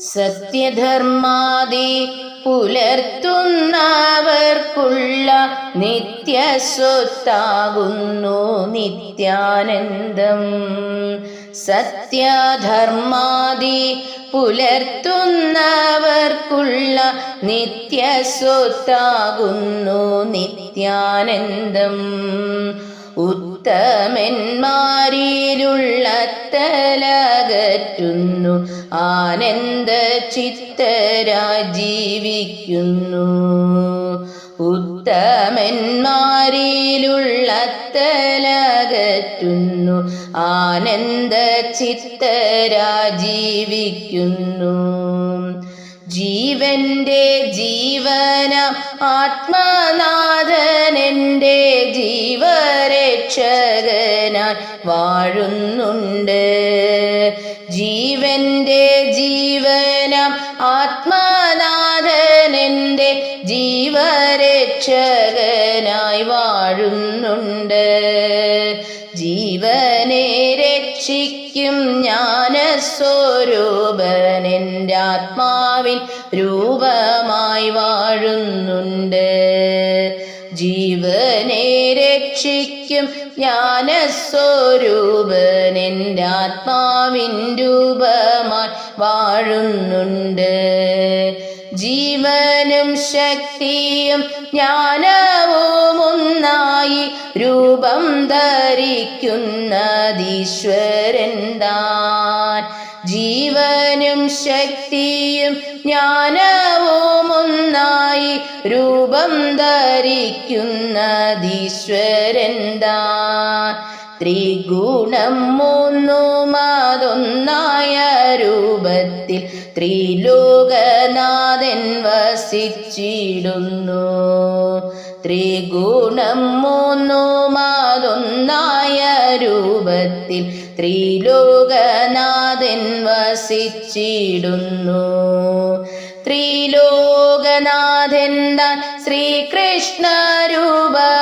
സത്യധർമാദി പുലർത്തുന്നവർക്കുള്ള നിത്യസ്വത്താകുന്നു നിത്യാനന്ദം. സത്യധർമാദി പുലർത്തുന്നവർക്കുള്ള നിത്യസ്വത്താകുന്നു നിത്യാനന്ദം. തലകറ്റുന്നു ആനന്ദ ചിത്തരാജീവിക്കുന്നു. ഉത്തമന്മാരിലുള്ളത്തലകറ്റുന്നു. ആനന്ദ ചിത്തരാ ജീവിക്കുന്നു ജീവന്റെ ജീവന ആത്മനാഥനെന്റെ ജീവരക്ഷകനായി വാഴുന്നുണ്ട്. ജീവന്റെ ജീവന ആത്മനാഥനെന്റെ ജീവരക്ഷകനായി വാഴുന്നുണ്ട്. ജീവനെ രക്ഷിക്കും ജ്ഞാനസ്വരൂപനെന്റെ ആത്മാവിൻ രൂപമായി വാഴുന്നുണ്ട്. ജീവനെ രക്ഷിക്കും ജ്ഞാനസ്വരൂപനെന്റെ ആത്മാവിൻ രൂപമായി വാഴുന്നുണ്ട്. ജീവനും ശക്തിയും ജ്ഞാനവും ഒന്നായി രൂപം ധരിക്കുന്നതീശ്വരൻ താൻ. ജീവനും ശക്തിയും ജ്ഞാനവും ഒന്നായി രൂപം ധരിക്കുന്നതീശ്വരൻ താൻ. ത്രിഗുണം മൂന്നു മാതൊന്നായ രൂപത്തിൽ ത്രിലോകനാഥൻ വസിച്ചിടുന്നു. ത്രിഗുണം മൂന്നു മാതൊന്നായ രൂപത്തിൽ ത്രിലോകനാഥൻ വസിച്ചിടുന്നു. ത്രിലോകനാഥൻ ശ്രീകൃഷ്ണ രൂപമായി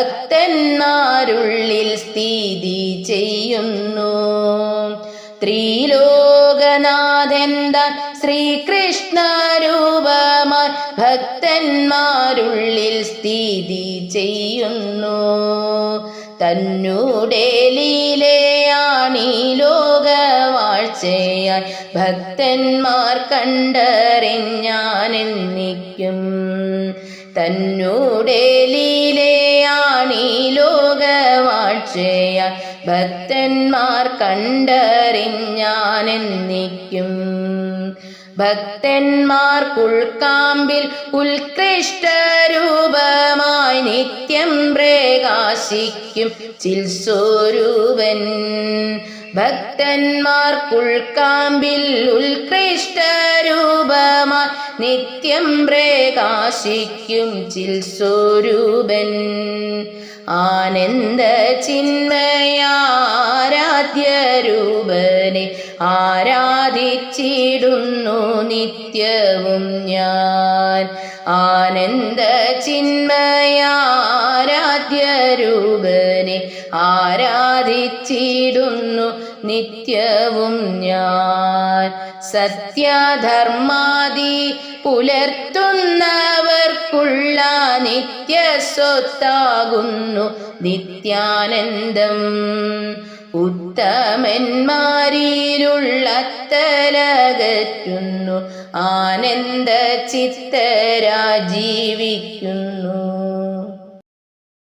ഭക്തന്മാരുള്ളിൽ സ്ഥിതി ചെയ്യുന്നു. ത്രിലോകനാഥൻ താൻ ശ്രീകൃഷ്ണ രൂപമായി ഭക്തന്മാരുള്ളിൽ സ്ഥിതി ചെയ്യുന്നു. തന്നൂടെ ലീലയാണീ ലോകവാഴ്ചയായി ഭക്തന്മാർ കണ്ടറിഞ്ഞാനെന്നിക്കും. തന്നൂടെ ലീലയാണീ ലോകവാഴ്ചയ. ഭക്തന്മാർ കണ്ടറിഞ്ഞാനെന്നിക്കും. ഭക്തന്മാർക്കുൾക്കാമ്പിൽ ഉത്കൃഷ്ട രൂപമായി നിത്യം പ്രകാശിക്കും. ചിൽസ്വരൂപൻ ഭക്തന്മാർക്കുൾക്കാമ്പിൽ ഉത്കൃഷ്ടരൂപമാ നിത്യം പ്രകാശിക്കും ചിൽസ്വരൂപൻ ആനന്ദ ചിന്മയാരാധ്യരൂപനെ ആരാധിച്ചിടുന്നു നിത്യവും ഞാൻ. ആനന്ദ ചിന്മയാരാധ്യ ആരാധിച്ചിടുന്നു നിത്യവും ഞാൻ. സത്യധർമാതി പുലർത്തുന്നവർക്കുള്ള നിത്യ സ്വത്താകുന്നു നിത്യാനന്ദം. ഉത്തമന്മാരിലുള്ള തലകറ്റുന്നു ആനന്ദ ചിത്തരാ ജീവിക്കുന്നു